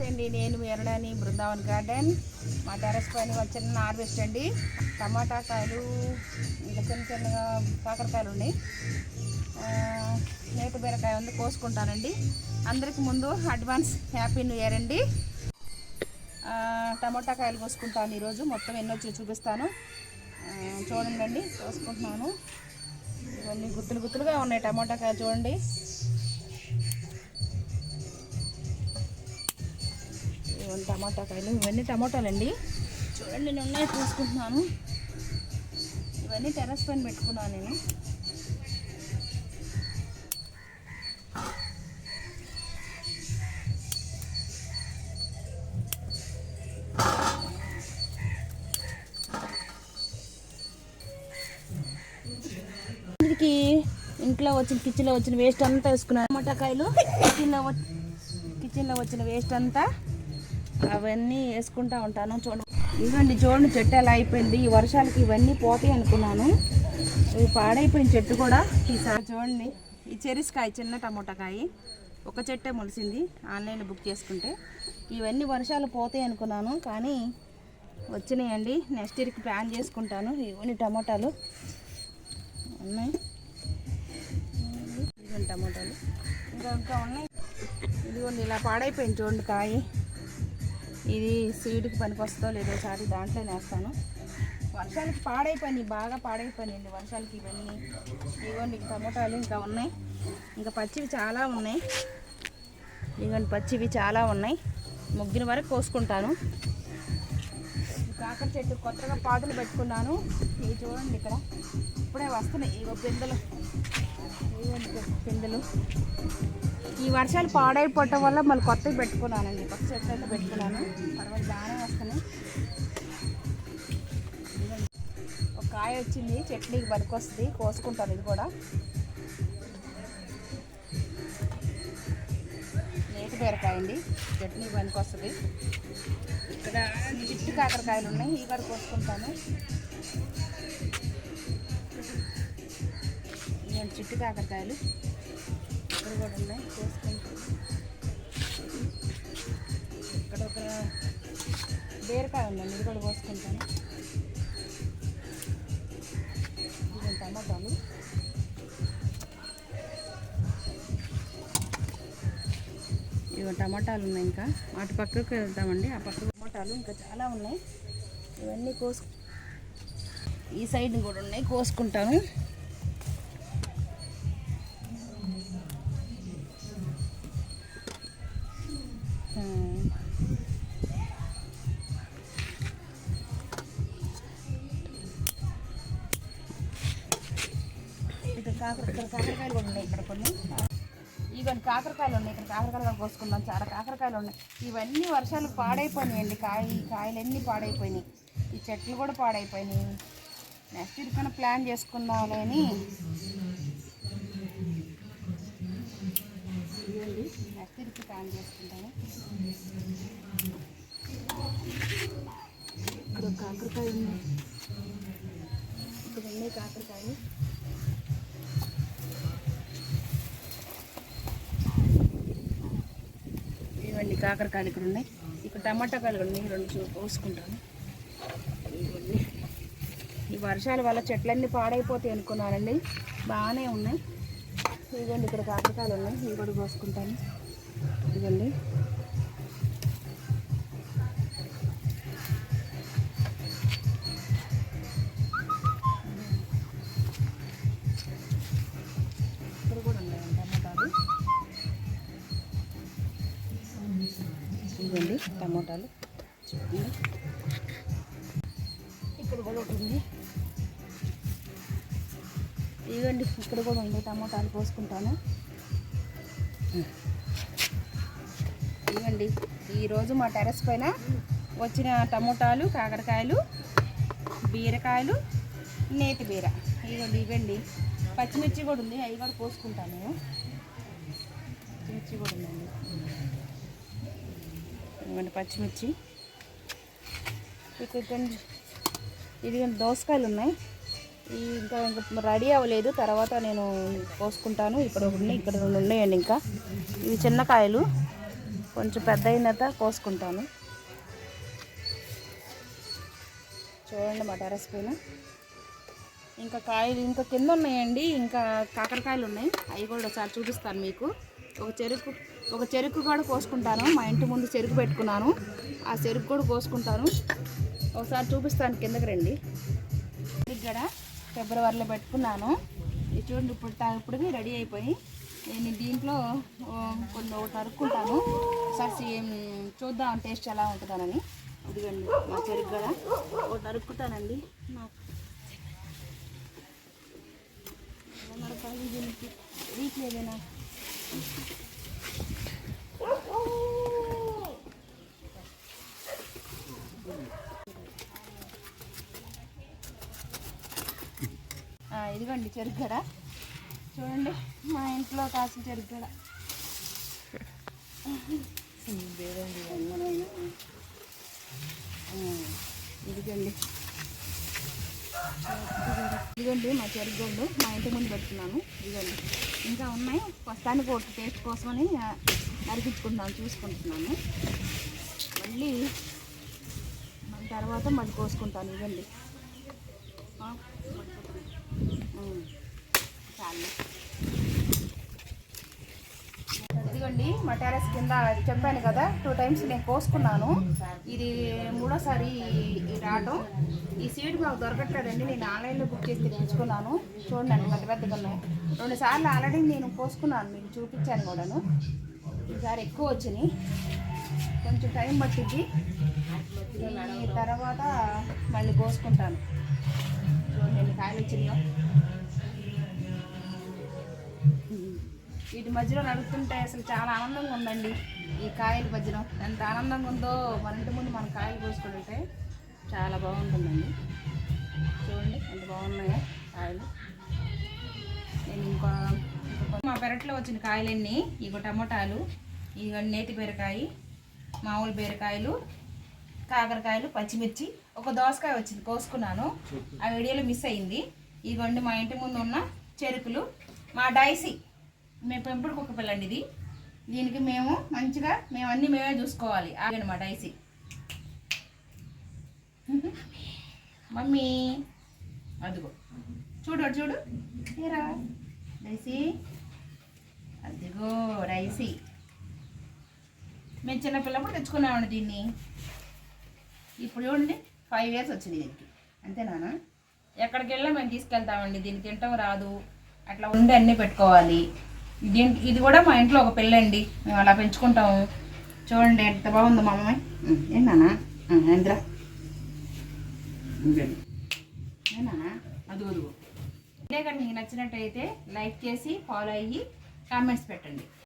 నమస్తే అండి. నేను మీ ఎరడాని బృందావన్ గార్డెన్. మా టెరస్ పైన ఒక చిన్న హార్వెస్ట్ అండి. టమాటా కాయలు ఇంకా చిన్న చిన్నగా కాకరకాయలు ఉన్నాయి. ఆ, నేతి బీరకాయ ఉంది కోసుకుంటానండి. అందరికి ముందు అడ్వాన్స్ హ్యాపీ న్యూ ఇయర్ అండి. టమాటా కాయలు కోసుకుంటాను ఈరోజు. మొత్తం ఎన్నో చూపిస్తాను. చూడండి అండి కోసుకుంటున్నాను. ఇవన్నీ గుత్తులు గుత్తులుగా ఉన్నాయి టమాటా కాయలు చూడండి. ఇవన్నీ టమాటా కాయలు ఇవన్నీ టమాటాలండి. చూడండి నేను ఉన్నాయి చూసుకుంటున్నాను. ఇవన్నీ టెరస్ పైన పెట్టుకున్నాను నేను. ఇంటికి ఇంట్లో వచ్చిన కిచెన్లో వచ్చిన వేస్ట్ అంతా వేసుకున్నాను. టమాటా కాయలు కిచెన్లో కిచెన్లో వచ్చిన వేస్ట్ అంతా. అవన్నీ వేసుకుంటా ఉంటాను. చూడండి ఇదండి చూడండి చెట్టు ఎలా అయిపోయింది. ఈ వర్షాలకి ఇవన్నీ పోతాయి అనుకున్నాను. ఇవి పాడైపోయిన చెట్టు కూడా ఈసారి చూడండి. ఈ చెరిస్కాయ చిన్న టమోటా కాయ ఒక చెట్టే మొలిసింది ఆన్లైన్లో బుక్ చేసుకుంటే. ఇవన్నీ వర్షాలు పోతాయి అనుకున్నాను కానీ వచ్చినాయండి. నెక్స్ట్ ఇయర్కి ప్లాన్ చేసుకుంటాను. ఇవన్నీ టమోటాలు. ఉన్నాయి. ఇదిగోండి టమోటాలు. ఇంకా ఇంకా ఉన్నాయి. ఇదిగోండి ఇలా పాడైపోయింది చూడండి కాయ. ఇది సీడ్కి పనికొస్తుందో లేదో సారి దాంట్లో వేస్తాను వర్షాలకి పాడైపోయినాయి బాగా పాడైపోయినాయండి వర్షాలకి ఇవన్నీ. ఇవ్వండి టమోటాలు ఇంకా ఉన్నాయి. ఇంకా పచ్చివి చాలా ఉన్నాయి. ఇదిగోండి పచ్చివి చాలా ఉన్నాయి. ముగ్గిన వరకు కోసుకుంటాను. కాకర చెట్టు కొత్తగా పాదులు పెట్టుకున్నాను. ఇవి చూడండి ఇక్కడ. ఇప్పుడే వస్తున్నాయి ఇగో పిందెలు పిందెలు. ఈ వర్షాలు పాడైపోవటం వల్ల మళ్ళీ కొత్తవి పెట్టుకున్నానండి. కొత్త చెట్లు అయితే పెట్టుకున్నాను. పర్వాలేదు బాగానే వస్తున్నాయి. ఒక కాయ వచ్చింది చట్నీకి పనికొస్తుంది కోసుకుంటాను ఇది కూడా. నేతి బీరకాయ అండి చట్నీ పనికొస్తుంది. ఇక్కడ చిట్టు కాకరకాయలు ఉన్నాయి ఇవి కూడా కోసుకుంటాను. ఇవన్నీ చిట్టు కాకరకాయలు ఇక్కడ కూడా ఉన్నాయి కోసుకుంటాను ఇక్కడ ఒక బీరకాయ ఉందండి ఇది కూడా కోసుకుంటాను. ఇది టమాటాలు. ఇవి టమాటాలు ఉన్నాయి ఇంకా. అటు పక్కకు వెళ్తామండి ఆ పక్క టమాటాలు ఇంకా చాలా ఉన్నాయి. ఇవన్నీ కోసు ఈ సైడ్ కూడా ఉన్నాయి కోసుకుంటాను. కాకర ఇక్కడ కాకరకాయలు కూడా ఉన్నాయి ఇక్కడ కొన్ని. ఇవన్నీ కాకరకాయలు ఉన్నాయి. ఇక్కడ కాకరకాయలు కోసుకున్నాం చాలా కాకరకాయలు ఉన్నాయి. ఇవన్నీ వర్షాలు పాడైపోయినాయండి కాయ కాయలన్నీ పాడైపోయినాయి. ఈ చెట్లు కూడా పాడైపోయినాయి. నెక్స్ట్ ఇరుకన ప్లాన్ చేసుకుందాంలే అని. నెక్స్ట్ ఇరుకు ప్లాన్ చేసుకుంటాను ఇక్కడ కాకరకాయ ఉంది ఇక్కడ ఉన్నాయి కాకరకాయలు. కాకరకాయలు ఇక్కడ ఉన్నాయి. ఇక్కడ టమాటా కాయలు కూడా ఉన్నాయి. రెండు చూ ఈ వర్షాల వల్ల చెట్లన్నీ పాడైపోతాయి అనుకున్నానండి. బాగానే ఉన్నాయి. ఇదిగోండి ఇక్కడ కాకరకాయలు ఉన్నాయి. ఇవి కూడా కోసుకుంటాను ఇదిగోండి. ఇదిగోండి టమోటాలు. చూడండి ఇక్కడ కూడా ఒకటి ఉంది. ఇక్కడ కూడా ఉంది. టమోటాలు కోసుకుంటాను. ఇవ్వండి ఈరోజు మా టెర్రస్ పైన వచ్చిన టమోటాలు కాకరకాయలు బీరకాయలు నేతి బీర. ఇవ్వండి ఇవ్వండి. పచ్చిమిర్చి కూడా ఉంది. అవి కూడా కోసుకుంటాను నేను. పచ్చిమిర్చి కూడా ఉందండి. ఇవ్వండి పచ్చిమిర్చి. ఇక్కడ కొంచెం ఇది దోసకాయలు ఉన్నాయి. ఈ ఇంకా ఇంకా రెడీ అవ్వలేదు. తర్వాత నేను కోసుకుంటాను. ఇక్కడ ఒకటి ఉన్నాయి ఇక్కడ రెండు ఉన్నాయండి ఇంకా. ఇవి చిన్న కాయలు. కొంచెం పెద్ద అయిన కోసుకుంటాను. చూడండి మా టెరస్ పైన. ఇంకా కాయలు ఇంకా కింద ఉన్నాయండి. ఇంకా కాకరకాయలు ఉన్నాయి. అవి కూడా ఒకసారి చూపిస్తాను మీకు. ఒక చెరుకు ఒక చెరుకు కూడా కోసుకుంటాను. మా ఇంటి ముందు చెరుకు పెట్టుకున్నాను. ఆ చెరుకు కూడా కోసుకుంటాను. ఒకసారి చూపిస్తాను కిందకి రండి. ఇక్కడ ఫిబ్రవరిలో పెట్టుకున్నాను. ఇది చూడండి ఇప్పుడు తా- ఇప్పటికి రెడీ అయిపోయి. నేను దీంట్లో కొన్ని ఒకటి అరుక్కుంటాను. ఒకసారి చూద్దాం టేస్ట్ ఎలా ఉంటుందనని. ఇదిగండి మా చెరుకు కూడా ఒకటి అరుక్కుంటానండి. నాకు. వీక్ లేదేనా ఆ, ఇదిగోండి చెరుగడ చూడండి మా ఇంట్లో కాసిన చెరుగడ ఇదిగోండి. ఇదిగోండి మా చెరుగోళ్ళు మా ఇంటి ముందు పెడుతున్నాను. ఇదిగోండి. ఇంకా ఉన్నాయి. ప్రస్తుతానికి ఒకటి టేస్ట్ కోసమని ఆ, చూసుకుంటున్నాను. మళ్ళీ మళ్ళీ తర్వాత మళ్ళీ కోసుకుంటాను. ఇవ్వండి ఇదిగోండి మా టెరస్ కింద చెప్పాను కదా టూ టైమ్స్ నేను కోసుకున్నాను. ఇది మూడోసారి ఈ రావటం. ఈ సీడ్ మాకు దొరకట్లేదండి నేను ఆన్లైన్లో బుక్ చేసి తెచ్చుకున్నాను చూడండి పెద్ద పెద్దగా ఉన్నాయి. రెండు సార్లు ఆల్రెడీ నేను కోసుకున్నాను మీకు చూపించాను కూడాను. ఈసారి ఎక్కువ వచ్చినాయి. కొంచెం టైం పట్టింది తర్వాత మళ్ళీ కోసుకుంటాను. ఎన్ని కాయలు వచ్చినాయో వీటి మధ్యలో నడుస్తుంటే అసలు చాలా ఆనందంగా ఉందండి ఈ కాయల మధ్యలో. ఎంత ఆనందంగా ఉందో మన ఇంటి ముందు మన కాయలు కోసుకుంటే చాలా బాగుంటుందండి. చూడండి ఎంత బాగున్నాయో కాయలు. నేను ఇంకా ఇంకా మా పెరట్లో వచ్చిన కాయలన్నీ ఇగో టమోటాలు ఇగో నేతి బీరకాయ మామూలు బీరకాయలు కాకరకాయలు పచ్చిమిర్చి ఒక దోసకాయ వచ్చింది కోసుకున్నాను. ఆ వీడియోలో మిస్ అయింది ఇదిగోండి మా ఇంటి ముందు ఉన్న చెరుకులు. మా డైసీ మేము పెంపుడు కుక్క పిల్లండి ఇది. దీనికి మేము మంచిగా మేము అన్నీ మేమే చూసుకోవాలి. ఆగండి మా డైసీ. మమ్మీ. అదిగో. చూడు చూడు. ఏరా? డైసీ. అదిగో డైసీ. మేము చిన్నపిల్లప్పుడు తెచ్చుకున్నామండి దీన్ని. ఇప్పుడు చూడండి ఫైవ్ ఇయర్స్ వచ్చింది దీనికి. అంతేనా ఎక్కడికి వెళ్ళా మేము తీసుకెళ్తామండి. దీన్ని తింటాం రాదు. అట్లా ఉండి అన్నీ పెట్టుకోవాలి. దీని ఇది కూడా మా ఇంట్లో ఒక పిల్లండి మేము అలా పెంచుకుంటాము. చూడండి ఎంత బాగుందో మా అమ్మాయి. ఏంటన్నా ఎంద్రా ఏనా అదుగు అదుగు. ఇదే కానీ మీకు నచ్చినట్టయితే లైక్ చేసి ఫాలో అయ్యి కామెంట్స్ పెట్టండి.